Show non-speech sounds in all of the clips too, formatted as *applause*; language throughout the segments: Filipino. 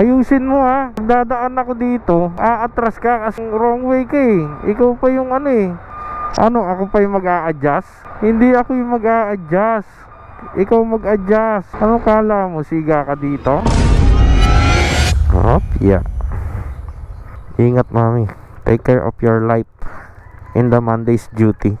Ayusin mo ha. Dadaan ako dito. Aatras ka kasi wrong way ka eh. Ikaw pa yung ano eh. Ano, ako pa yung mag-a-adjust? Hindi ako yung mag-a-adjust. Ikaw mag-adjust. Ano kala mo? Siga ka dito? Hop, yeah. Ingat mami. Take care of your life in the Monday's duty.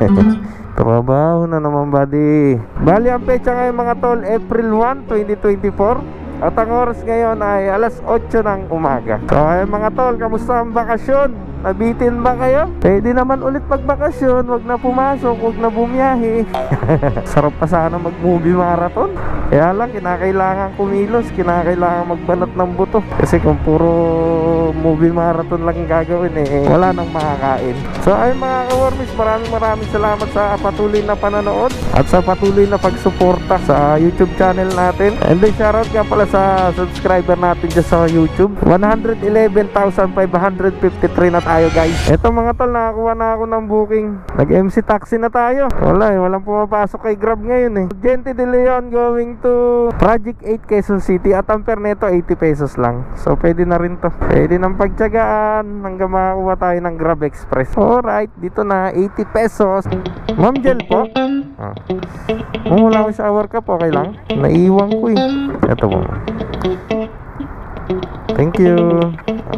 *laughs* Trabaho na naman buddy. Bali ang pecha ngayon mga tol, April 1, 2024. At ang oras ngayon ay alas 8 ng umaga. So ay mga tol, kamusta ang bakasyon? Nabitin ba kayo? Pwede naman ulit magbakasyon, wag na pumasok, wag na bumiyahe. *laughs* Sarap pa sana mag-movie marathon. Kaya lang, kinakailangan kumilos, kinakailangan magbanat ng buto. Kasi kung puro movie marathon lang ang gagawin eh, wala nang makakain. So ay mga kawarmis, maraming maraming salamat sa patuloy na pananood at sa patuloy na pagsuporta sa YouTube channel natin. And then shoutout nga pala sa subscriber natin dyan sa YouTube. 111,553 na tayo guys. Eto mga tol, nakakuha na ako ng booking. Nag-MC taxi na tayo. Wala eh, walang pumapasok kay Grab ngayon eh. Gente de Leon going to Project 8 Quezon City at ang fare neto 80 pesos lang. So pwede na rin to. Pwede nang pagtyagaan hanggang makakuha tayo ng Grab Express. Alright, dito na 80 pesos. Ma'am Jel po. Ah. Kung wala akong shower cup, okay lang. Naiiwan ko eh. Ito po. Thank you.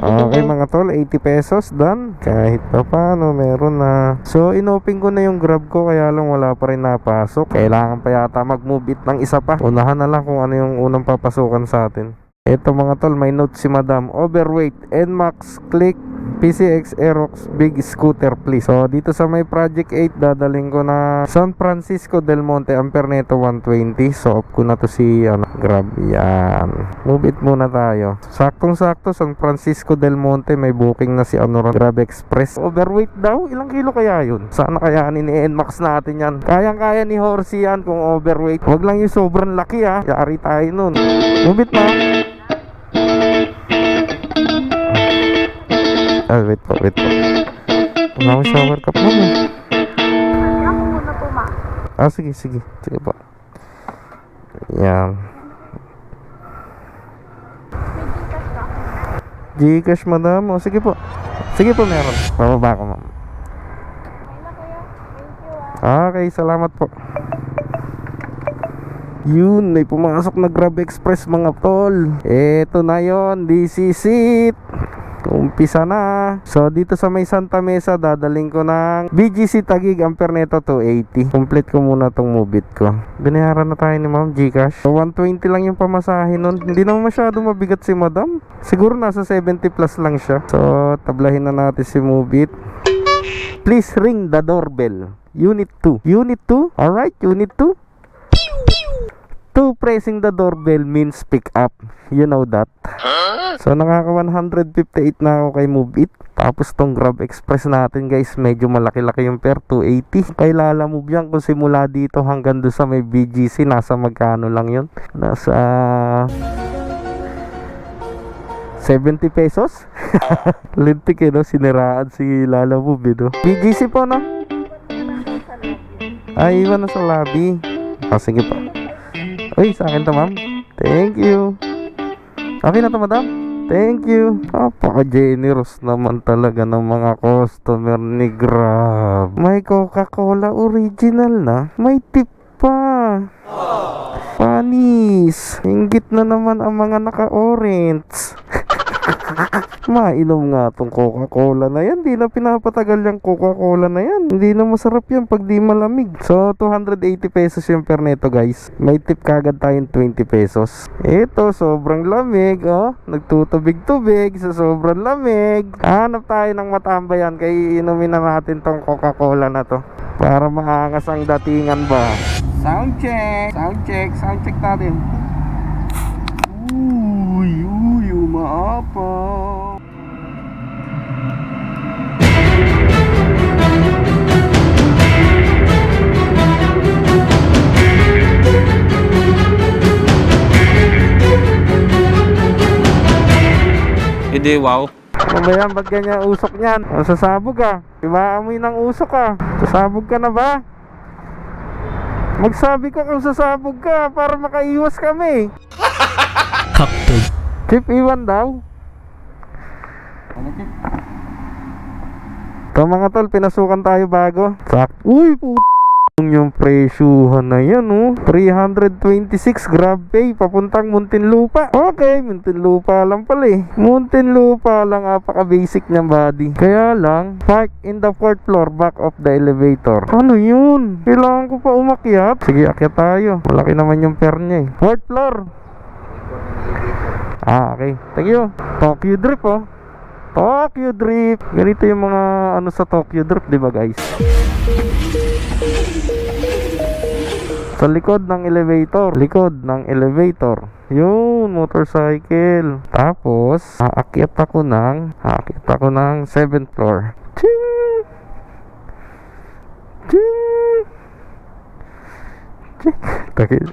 Okay mga tol, 80 pesos done. Kahit pa paano, meron na. So, inopen ko na yung grab ko, kaya lang wala pa rin napasok. Kailangan pa yata mag-move it ng isa pa. Unahan na lang kung ano yung unang papasukan sa atin. Ito mga tol, may note si madam. Overweight, NMAX, click, PCX Aerox Big Scooter please. So dito sa may Project 8 dadaling ko na San Francisco del Monte Amperneto 120. So off ko na to si ano, Grab. Yan. Move it muna tayo. Saktong sakto San Francisco del Monte may booking na si ano Grab Express. Overweight daw? Ilang kilo kaya yun? Sana kayanin ni NMAX natin yan. Kayang kaya ni Horsey yan kung overweight. Wag lang yung sobrang laki ha. Yari tayo nun. Move it ma. Ah, wait po, wait po. Wala akong shower cup mo. Ako muna ma. Ah, sige, sige. Sige po. Yan. Gcash madam. O, sige po. Sige po, meron. Bababa ko, ma'am. Okay, salamat po. Yun, may pumasok na Grab Express mga tol. Eto na yon, this is it. Umpisa na. So, dito sa may Santa Mesa, dadaling ko ng BGC Tagig Amperneto 280. Complete ko muna tong move it ko. Binayaran na tayo ni Ma'am Gcash. So, 120 lang yung pamasahe nun. Hindi naman masyado mabigat si Madam. Siguro nasa 70 plus lang siya. So, tablahin na natin si move it. Please ring the doorbell. Unit 2. Unit 2? Alright, Unit 2. 2 pressing the doorbell means pick up. You know that. So nakaka 158 na ako kay Move It. Tapos tong Grab Express natin guys, medyo malaki-laki yung pair 280. Kay Lala Move yan kung simula dito hanggang doon sa may BGC nasa magkano lang yun? Nasa 70 pesos? *laughs* Lintik eh no, siniraan si Lala Move eh no? BGC po no? Ay, iwan na sa lobby. Ah, sige pa. Uy, sa akin to, ma'am. Thank you. Okay na to, madam. Thank you. Napaka-generous naman talaga ng mga customer ni Grab. May Coca-Cola original na. May tip pa. Panis. Hinggit na naman ang mga naka-orange. *laughs* Mainom nga tong Coca-Cola na yan. Di na pinapatagal yung Coca-Cola na yan. Hindi na masarap yan pag di malamig. So, 280 pesos yung per neto guys. May tip kagad tayong 20 pesos. Ito, sobrang lamig. Oh, nagtutubig-tubig sa sobrang lamig. Hanap tayo ng matambayan. Kaya inumin na natin tong Coca-Cola na to. Para maangas ang datingan ba. Sound check. Sound check. Sound check natin. Uy, uy, umaapa. Hindi, wow. Ano ba yan? Ba't ganyan usok niyan? Sasabog ka. Diba amoy ng usok ka? Sasabog ka na ba? Magsabi ka kung sasabog ka para makaiwas kami. *laughs* Chip, iwan daw. Ano, Chip? Ito mga tol, pinasukan tayo bago. Sak. Uy, puto. Yung presyuhan na yan, oh. 326 grab pay papuntang Muntinlupa. Okay, Muntinlupa lang pala eh. Muntinlupa lang, apaka basic niya body. Kaya lang, park in the fourth floor back of the elevator. Ano yun? Kailangan ko pa umakyat. Sige, akyat tayo. Malaki naman yung pair niya eh. Fourth floor. Ah, okay. Thank you. Tokyo Drip, oh. Tokyo Drift. Ganito yung mga ano sa Tokyo Drift, di ba guys? Sa likod ng elevator. Likod ng elevator. Yun, motorcycle. Tapos, aakyat ako ng, aakyat ako ng 7th floor. Ching! Ching! Ching! *laughs* Takil.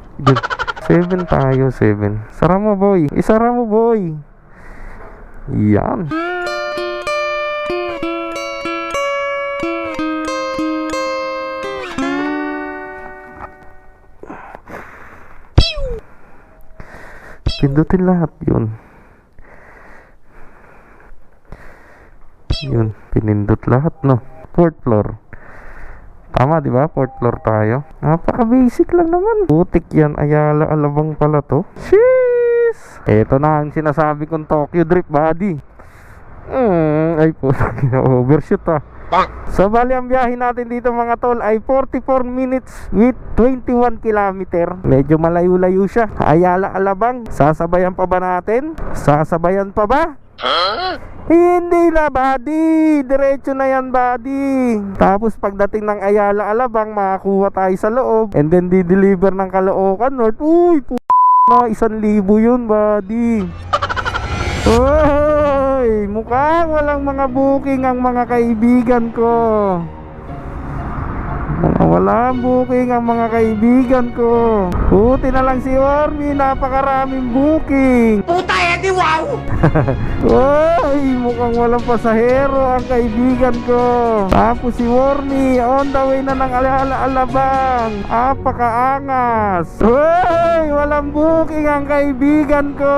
7 tayo, 7. Sara mo, boy. Isara mo, boy. Yan. Pindutin lahat yun. Yun, pinindot lahat, no? Fourth floor. Tama, di ba? Fourth floor tayo. Napaka-basic lang naman. Butik yan. Ayala alabang pala to. Sheesh! Ito na ang sinasabi kong Tokyo Drift Body. Mm, ay po, *laughs* overshoot ah. So bali ang biyahe natin dito mga tol ay 44 minutes with 21 kilometer. Medyo malayo-layo siya. Ayala Alabang, sasabayan pa ba natin? Sasabayan pa ba? Hindi na, buddy. Diretso na yan, buddy. Tapos pagdating ng Ayala Alabang, makakuha tayo sa loob. And then di-deliver ng Caloocan North. Uy, p*** na, isang libo yun, buddy. Uy, mukhang walang mga booking ang mga kaibigan ko. Walang booking ang mga kaibigan ko. Buti na lang si Ormi, napakaraming booking. Puta, edi wow! *laughs* Uy, mukhang walang pasahero ang kaibigan ko. Tapos si Wormy, on the way na ng ala-alabang. Apakaangas. Uy, walang booking ang kaibigan ko.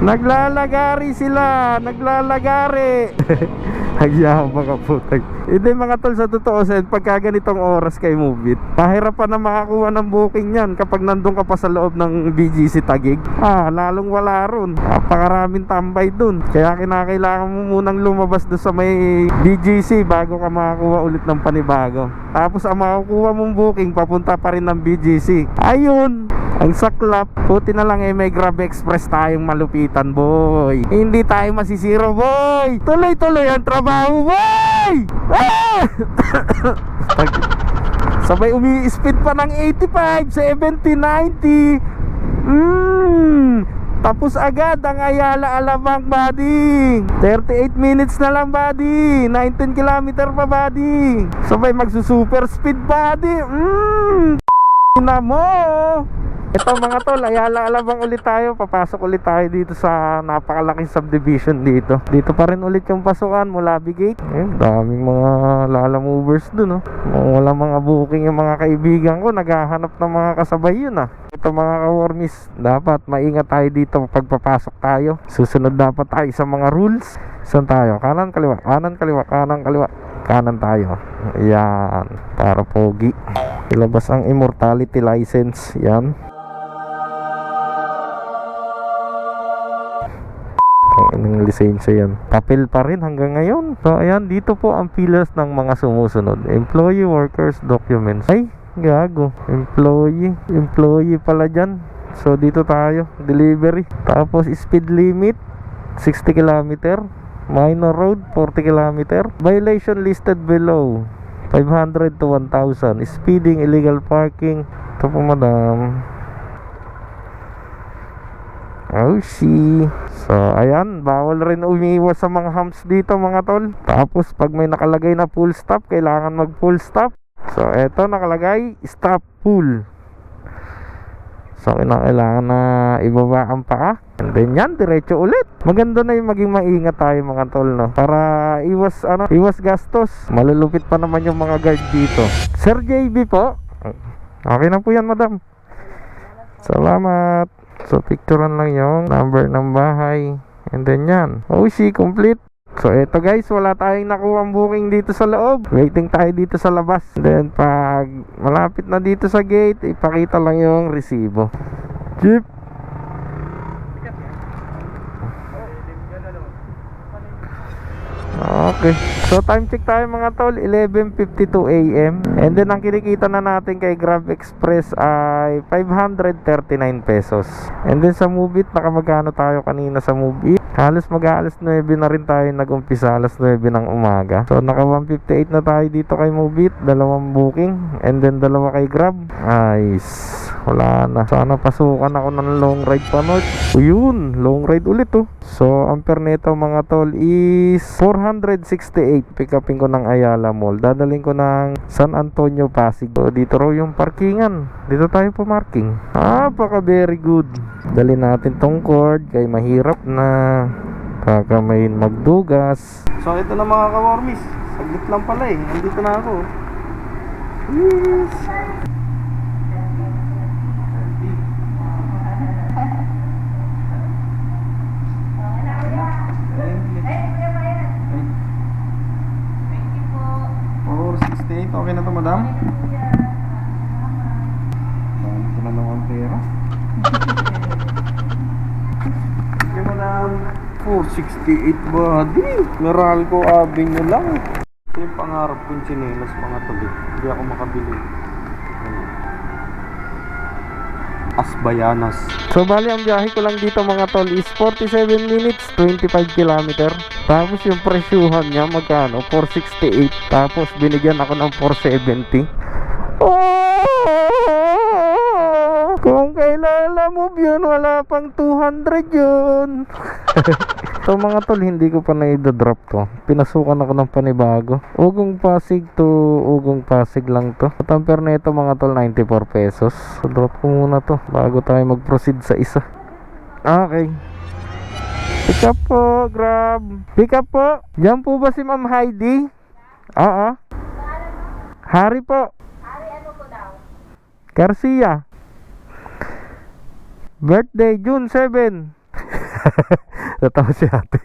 Naglalagari sila, naglalagari. *laughs* Nagyabang ka putag. Hindi mga tol, sa totoo sen, pagka ganitong oras kay Move It, mahirapan na makakuha ng booking yan kapag nandun ka pa sa loob ng BGC Tagig. Ah, lalong wala ron. Napakaraming tambay dun. Kaya kinakailangan mo munang lumabas doon sa may BGC bago ka makakuha ulit ng panibago. Tapos ang makukuha mong booking, papunta pa rin ng BGC. Ayun! Ang saklap, puti na lang eh may Grab Express tayong malupitan, boy. Hindi tayo masisiro, boy. Tuloy-tuloy ang trabaho, boy. Ah! *coughs* Sabay umi-speed pa ng 85, 70, 90. Mm. Tapos agad ang Ayala Alabang, buddy. 38 minutes na lang, buddy. 19 kilometer pa, buddy. Sabay magsusuper speed, buddy. *coughs* Mm. na mo. Ito mga tol, Ayala Alabang ulit tayo. Papasok ulit tayo dito sa napakalaking subdivision dito. Dito pa rin ulit yung pasukan mula Gate. Eh, daming mga lala movers dun, oh. Wala mga booking yung mga kaibigan ko. Naghahanap ng mga kasabay yun, ah. Ito mga kawormis, dapat maingat tayo dito pagpapasok tayo. Susunod dapat tayo sa mga rules. Saan tayo? Kanan, kaliwa. Kanan, kaliwa. Kanan, kaliwa. Kanan tayo. Yan. Para pogi. Ilabas ang immortality license. Yan. Inang lisensya yan. Papel pa rin hanggang ngayon. So, ayan, dito po ang pillars ng mga sumusunod. Employee, workers, documents. Ay, gago. Employee. Employee pala dyan. So, dito tayo. Delivery. Tapos, speed limit. 60 km. Minor road, 40 km. Violation listed below. 500 to 1,000. Speeding, illegal parking. Ito po, madam. Oh, see. So, ayan, bawal rin umiiwas sa mga humps dito mga tol. Tapos, pag may nakalagay na full stop, kailangan mag full stop. So, eto nakalagay, stop full. So, kailangan na ibaba ang paa. And then yan, diretso ulit. Maganda na yung maging maingat tayo mga tol, no? Para iwas, ano, iwas gastos. Malulupit pa naman yung mga guard dito. Sir JB po. Okay na po yan, madam. Salamat. So, picturean lang yung number ng bahay. And then yan. OC, complete. So, eto guys, wala tayong nakuha booking dito sa loob. Waiting tayo dito sa labas. Then, pag malapit na dito sa gate, ipakita lang yung resibo. Jeep. Okay. So time check tayo mga tol, 11.52 AM. And then ang kinikita na natin kay Grab Express ay 539 pesos. And then sa Move It, nakamagano tayo kanina sa Move It? Halos mag-aalas 9 na rin tayo nag-umpisa alas 9 ng umaga. So naka 158 na tayo dito kay Move It, dalawang booking. And then dalawa kay Grab. Ayos. Wala na. Sana pasukan ako ng long ride pa north. O yun, long ride ulit oh. So ang per nito mga tol is 468. Pick upin ko ng Ayala Mall. Dadaling ko ng San Antonio Pasig. So dito raw yung parkingan. Dito tayo po marking. Ah, paka very good. Dali natin tong cord kay mahirap na kakamain magdugas. So ito na mga kawormis. Saglit lang pala eh. Nandito na ako. Yes. Or 68, okay na to madam? Dami ko na naman pera. *laughs* Okay madam. 468 body. Meralco Avenue lang. Ito yung pangarap kong chinelas mga tabi. Hindi ako makabili. Asbayanas. So bali ang biyahe ko lang dito mga tol is 47 minutes 25 kilometer. Tapos yung presyuhan niya magkano? 468. Tapos binigyan ako ng 470. Oh! Kung kailan mo yun, wala pang 200 yun. *laughs* so mga tol, hindi ko pa na-drop to. Pinasukan ako ng panibago. Ugong Pasig to Ugong Pasig lang to. At ang per nito mga tol, 94 pesos. So drop ko muna to bago tayo mag-proceed sa isa. Okay. Pick up po, grab. Pick up po. Diyan po ba si Ma'am Heidi? Oo. Hari po. Ari, ano daw? Garcia. Birthday, June 7. *laughs* Natawa si ate.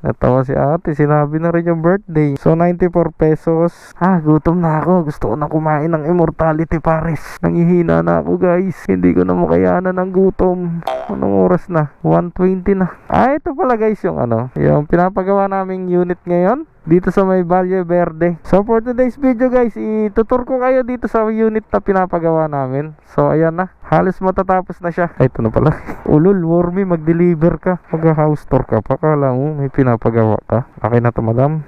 Natawa si ate. Sinabi na rin yung birthday. So, 94 pesos. Ah, gutom na ako. Gusto ko na kumain ng Immortality Paris. Nangihina na ako, guys. Hindi ko na makayanan ng gutom. Anong oras na? 1.20 na. Ah, ito pala, guys, yung ano. Yung pinapagawa naming unit ngayon dito sa may Valle Verde. So for today's video guys, itutur ko kayo dito sa unit na pinapagawa namin. So ayan na, halos matatapos na siya. Ay, ito na pala. *laughs* Ulul, Wormy, mag-deliver ka. Mag-house tour ka. Pakala mo, may pinapagawa ka. Okay na to madam.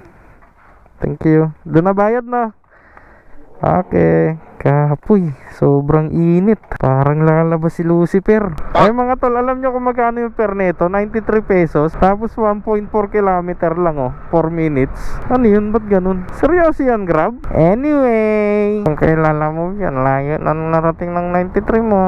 Thank you. Doon na bayad na. Okay. Kapoy, sobrang init. Parang lalabas si Lucifer. Ay mga tol, alam nyo kung magkano yung per neto? 93 pesos. Tapos 1.4 kilometer lang oh. 4 minutes. Ano yun? Ba't ganun? Seryoso yan, Grab? Anyway, kung kailala mo yan, layo na narating ng 93 mo.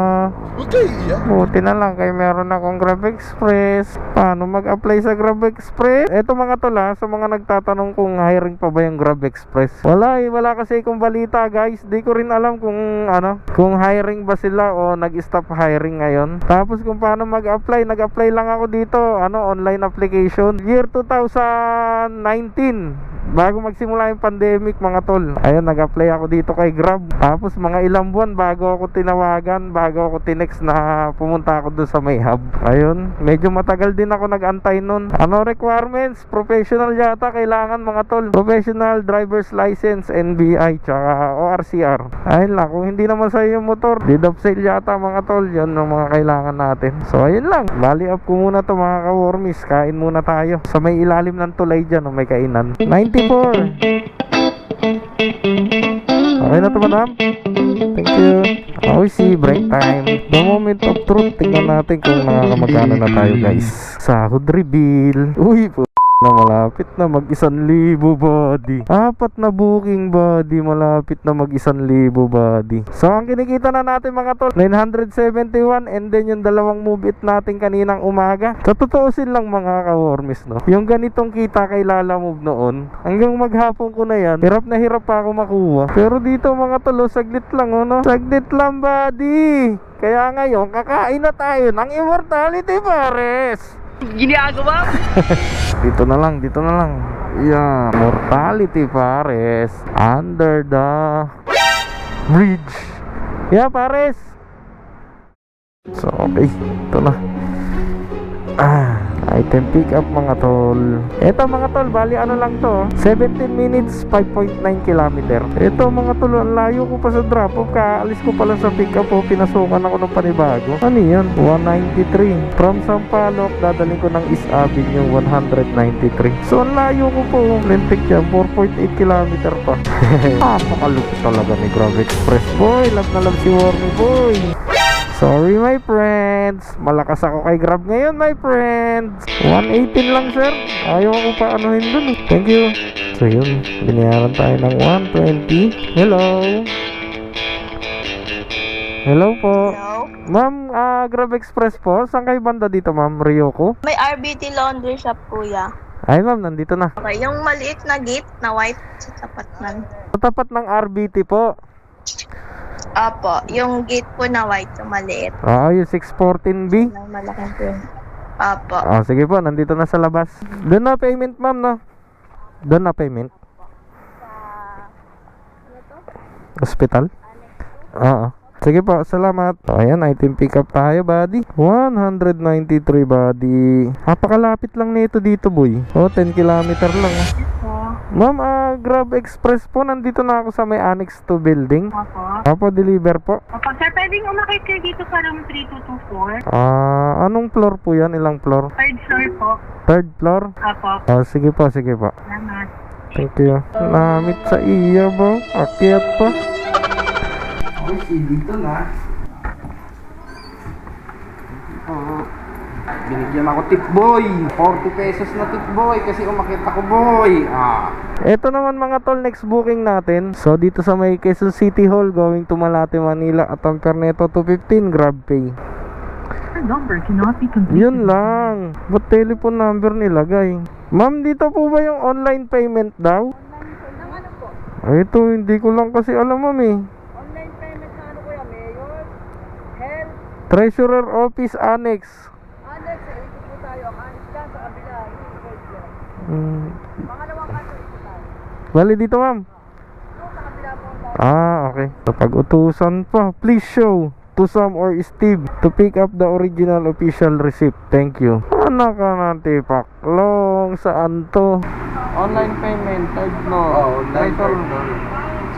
Buti na lang kay meron akong Grab Express. Paano mag-apply sa Grab Express? Eto mga tol ha, sa mga nagtatanong kung hiring pa ba yung Grab Express. Wala eh, wala kasi akong balita guys. Di ko rin alam kung ano, kung hiring ba sila o nag-stop hiring ngayon. Tapos kung paano mag-apply, nag-apply lang ako dito, ano, online application. Year 2019 bago magsimula yung pandemic mga tol. Ayun nag-apply ako dito kay Grab. Tapos mga ilang buwan bago ako tinawagan bago ako tinext na pumunta ako doon sa may hub. Ayun medyo matagal din ako nag-antay nun. Ano requirements? Professional yata kailangan mga tol. Professional driver's license NBI tsaka ORCR ayun lang kung hindi naman sa'yo yung motor. Deed of sale yata mga tol yun ang mga kailangan natin. So ayun lang. Bali up ko muna to mga ka-wormies. Kain muna tayo. Sa may ilalim ng tulay dyan oh, may kainan. 94 Okay na to madam? Thank you. Oh see break time. The moment of truth. Tingnan natin kung nakakamagano na tayo guys. Sahod reveal. Uy po na malapit na mag isang libo body. Apat na booking body, malapit na mag isang libo body. So ang kinikita na natin mga tol, 971 and then yung dalawang move it natin kaninang umaga. Sa totoo lang mga ka-wormies no. Yung ganitong kita kay Lala Move noon, hanggang maghapon ko na yan, hirap na hirap pa ako makuha. Pero dito mga tol, oh, saglit lang oh, no? Saglit lang body. Kaya ngayon, kakain na tayo ng immortality pares. *laughs* Dito na lang, dito na lang. Yeah, mortality pares under the bridge. Yeah, pares. So, okay. Ito na. Ah, item pick up mga tol. Ito mga tol, bali ano lang to. 17 minutes, 5.9 kilometer. Ito mga tol, ang layo ko pa sa drop off. Kaalis ko pa lang sa pick up po. Pinasukan ako ng panibago. Ano yan? 193. From Sampaloc, dadaling ko ng East Avenue, 193. So, ang layo ko po. Lentik yan, 4.8 kilometer pa. *laughs* Napakalupit talaga ni Grab Express. Boy, love na love si Warmy Boy. Sorry my friends. Malakas ako kay Grab ngayon my friends. 118 lang sir. Ayaw ko pa anuhin dun eh. Thank you. So yun. Binayaran tayo ng 120 Hello. Hello po. Hello? Ma'am ah, Grab Express po. Saan kayo banda dito ma'am? Ryoko? May RBT laundry shop, kuya. Ay ma'am nandito na. Okay, yung maliit na gate na white sa tapat nun. Sa tapat ng RBT po Apo, yung gate po na white, yung maliit. Ah yung 614B Yung malaking po yun. Apo. Ah, sige po, nandito na sa labas. Doon na payment, ma'am, no? Doon na payment. Hospital? Oo. Sige po, salamat. O, ayan, item pick up tayo, buddy. 193, buddy. Napakalapit lang nito dito, boy. O, 10 kilometer lang. oh. Ma'am, ah, Grab Express po. Nandito na ako sa may annex to building. Opo. Opo, deliver po. Opo, sir, pwedeng umakit kayo dito sa room 3224. Ah, anong floor po yan? Ilang floor? Third floor po. Third floor? Opo. Ah, sige po, sige po. Salamat. Thank you. Namit sa iya ba? Akyat pa. Si dito na. Oh, binigyan ako tip boy. 40 pesos na tip boy kasi umakit ako boy. Ah. Ito naman mga tol, next booking natin. So dito sa may Quezon City Hall going to Malate, Manila at ang perneto 215 Grab Pay. Your number cannot be completed. Yun lang. Ba't telephone number nilagay? Ma'am, dito po ba yung online payment daw? Ay, ito, hindi ko lang kasi alam, ma'am eh. Online payment na ano kuya, Mayor? Health, Treasurer Office Annex. Alex, ikot po tayo. Anis dyan sa kabila. Yung health dyan. Hmm. Pangalawang kanto ikot tayo. Bali dito, ma'am. Yung sa kabila po tayo. Ah, okay. So, pag-utusan pa, please show to Sam or Steve to pick up the original official receipt. Thank you. Anak ka ng tipaklong. Saan to? Online payment, third floor. Oo, oh, online card doon.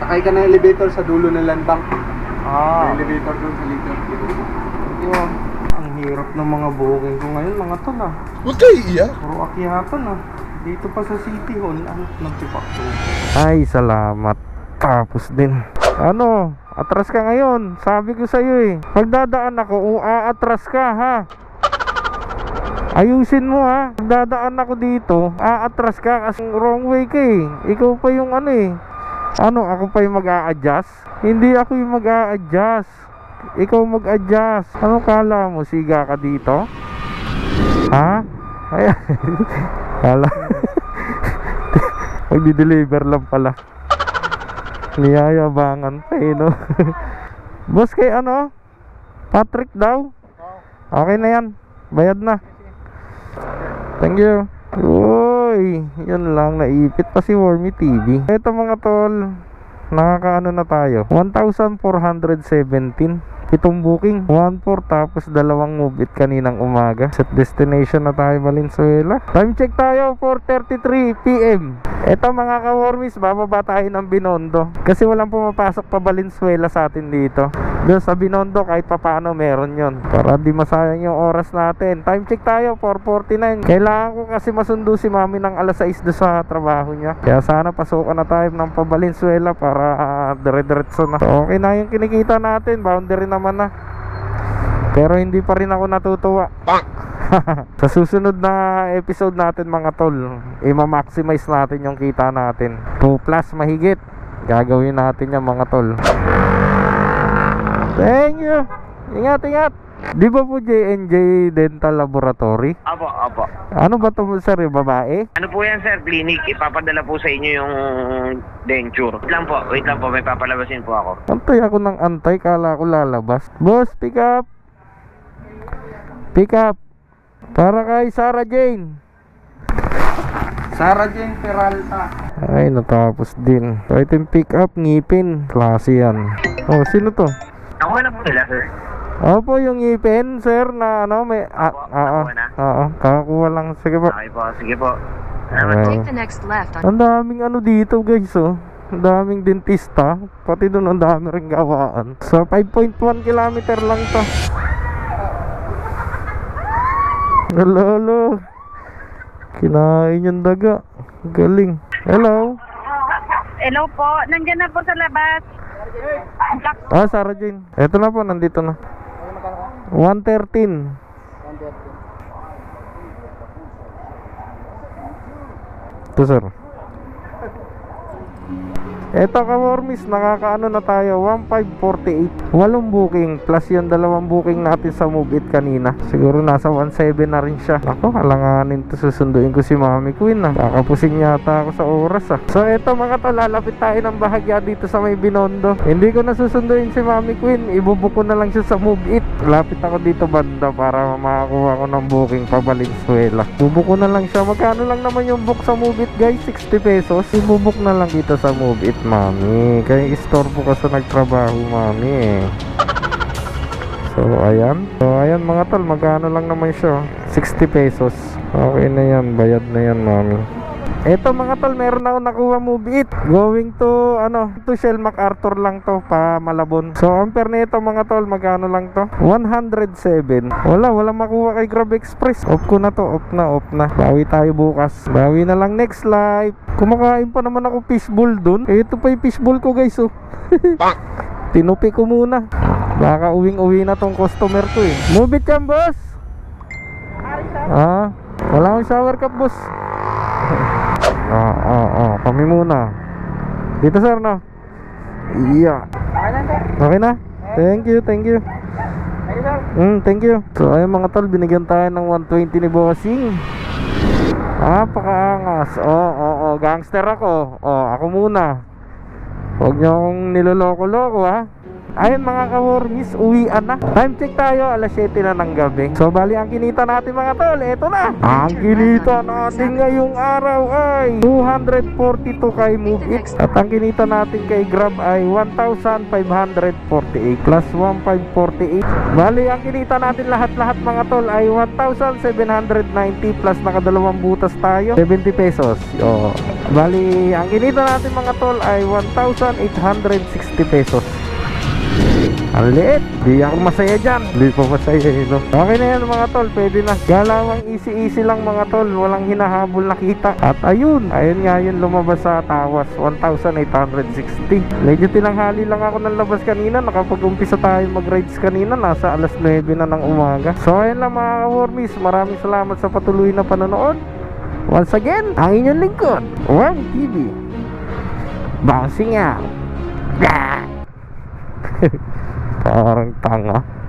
Sakay ka ng elevator sa dulo ng landbank. Ah. May elevator doon sa likod. Yun. Ang hirap ng mga booking ko ngayon, mga tol ah. Huwag kayo iiyak. Puro akyatan ah. Dito pa sa City Hall, ano ng tipakto. Ay, salamat. Tapos din. Ano? Atras ka ngayon. Sabi ko sa'yo eh. Pagdadaan ako, aatras ka ha. Ayusin mo ha. Pagdadaan ako dito, aatras ka kasi wrong way ka eh. Ikaw pa yung ano eh. Ano, ako pa yung mag-a-adjust? Hindi ako yung mag-a-adjust. Ikaw mag-adjust. Ano kala mo? Siga ka dito? Ha? Ay, *laughs* kala. *laughs* Magdi-deliver lang pala. Niyayabangan pa eh, no? *laughs* Boss kay ano? Patrick daw? Okay na yan. Bayad na. Thank you. Uy, yun lang. Naipit pa si Wormy TV. Ito mga tol, nakakaano na tayo. 1,417. Itong booking, 1-4 tapos dalawang move it kaninang umaga. Set destination na tayo Valenzuela. Time check tayo, 4.33pm. Ito mga ka-wormies, bababa tayo ng Binondo. Kasi walang pumapasok pa Valenzuela sa atin dito. Doon sa Binondo, kahit papaano meron yon Para di masayang yung oras natin. Time check tayo, 4.49. Kailangan ko kasi masundo si mami ng alas 6 doon sa trabaho niya. Kaya sana pasukan na tayo ng pa Valenzuela para uh, dire-diretso na. So, okay na yung kinikita natin. Boundary naman na. Pero hindi pa rin ako natutuwa. *laughs* sa susunod na episode natin mga tol, i-maximize natin yung kita natin. 2 plus mahigit. Gagawin natin yan mga tol. Thank you. Ingat, ingat. Di ba po JNJ Dental Laboratory? Apo, apo. Ano ba to sir, yung babae? Ano po yan, sir? Clinic. Ipapadala po sa inyo yung denture. Wait lang po, wait lang po. May papalabasin po ako. Antay ako ng antay, kala ko lalabas. Boss, pick up. Pick up. Para kay Sarah Jane. Sarah Jane Peralta. Ay, natapos din. So, ito yung pick up, ngipin. Klase yan. Oh, sino to? Ako na po nila, sir. Opo, yung ngipin, sir, na ano, may... Ah, Opo, ah, ah, nakuha na. ah, kakakuha lang. Sige po. Okay po, sige po. Salamat po. Okay. Take the next left on Ang daming ano dito, guys, oh. Ang daming dentista. Pati doon, ang dami rin gawaan. So, 5.1 kilometer lang to. Lolo. Kinain yung daga. Galing. Hello. Hello po, nandiyan na po sa labas. Ah, Sarah Jane. Eto na po, nandito na. 113. Ito, sir. Eto ka Wormis, nakakaano na tayo 1548 Walong booking plus yung dalawang booking natin sa Move It kanina. Siguro nasa 17 na rin siya. Ako, alanganin to susunduin ko si Mami Queen ah. Kakapusin yata ako sa oras ah. So eto mga to, lalapit tayo ng bahagya dito sa may Binondo. Hindi ko na susunduin si Mami Queen Ibubook ko na lang siya sa Move It. Lapit ako dito banda para makakuha ko ng booking pa Valenzuela Bubuk ko na lang siya. Magkano lang naman yung book sa Move It guys? 60 pesos. Ibubuk na lang kita sa Move It mami Kaya istorbo ka sa nagtrabaho mami So ayan So ayan mga tol Magkano lang naman siya 60 pesos Okay na yan Bayad na yan mami Eto mga tol, meron ako nakuha move it. Going to, ano, to Shell MacArthur lang to, pa Malabon. So, ampere nito mga tol, magkano lang to? 107. Wala, wala makuha kay Grab Express. Off ko na to, off na, off na. Bawi tayo bukas. Bawi na lang next live. Kumakain pa naman ako fishbowl dun. Eh, ito pa yung fishbowl ko guys, oh. *laughs* Tinupi ko muna. Baka uwing-uwi na tong customer ko eh. Move it yan, boss! Ah, wala akong shower cup, boss. *laughs* Ah, ah, ah, kami muna. Dito sir, no? Iya. Okay na? Thank you, thank you. Mm, thank you. So, ayun mga tol, binigyan tayo ng 120 ni Bossing. Ah, pakaangas. Oo, oh, gangster ako. Oh, ako muna. Huwag niyo akong niloloko-loko, ha? Ayun mga ka-wormies, uwian na. Time check tayo, alas 7 na ng gabi. So bali ang kinita natin mga tol, eto na. Ang kinita natin ngayong araw ay 242 kay Move It. At ang kinita natin kay Grab ay 1,548 plus 1,548. Bali ang kinita natin lahat-lahat mga tol ay 1,790 plus nakadalawang butas tayo. 70 pesos. Oh. Bali ang kinita natin mga tol ay 1,860 pesos. Ang liit. Di ako masaya dyan. Di pa masaya eh, no? Okay na yan mga tol. Pwede na. Galawang easy-easy lang mga tol. Walang hinahabol na kita. At ayun. Ayun nga yun lumabas sa tawas. 1,860. Medyo tinanghali lang ako ng labas kanina. Nakapag-umpisa tayo mag-rides kanina. Nasa alas 9 na ng umaga. So ayun lang mga wormies. Maraming salamat sa patuloy na panonood. Once again, ang inyong lingkod. One TV. Bouncing out. *laughs* Parang tanga.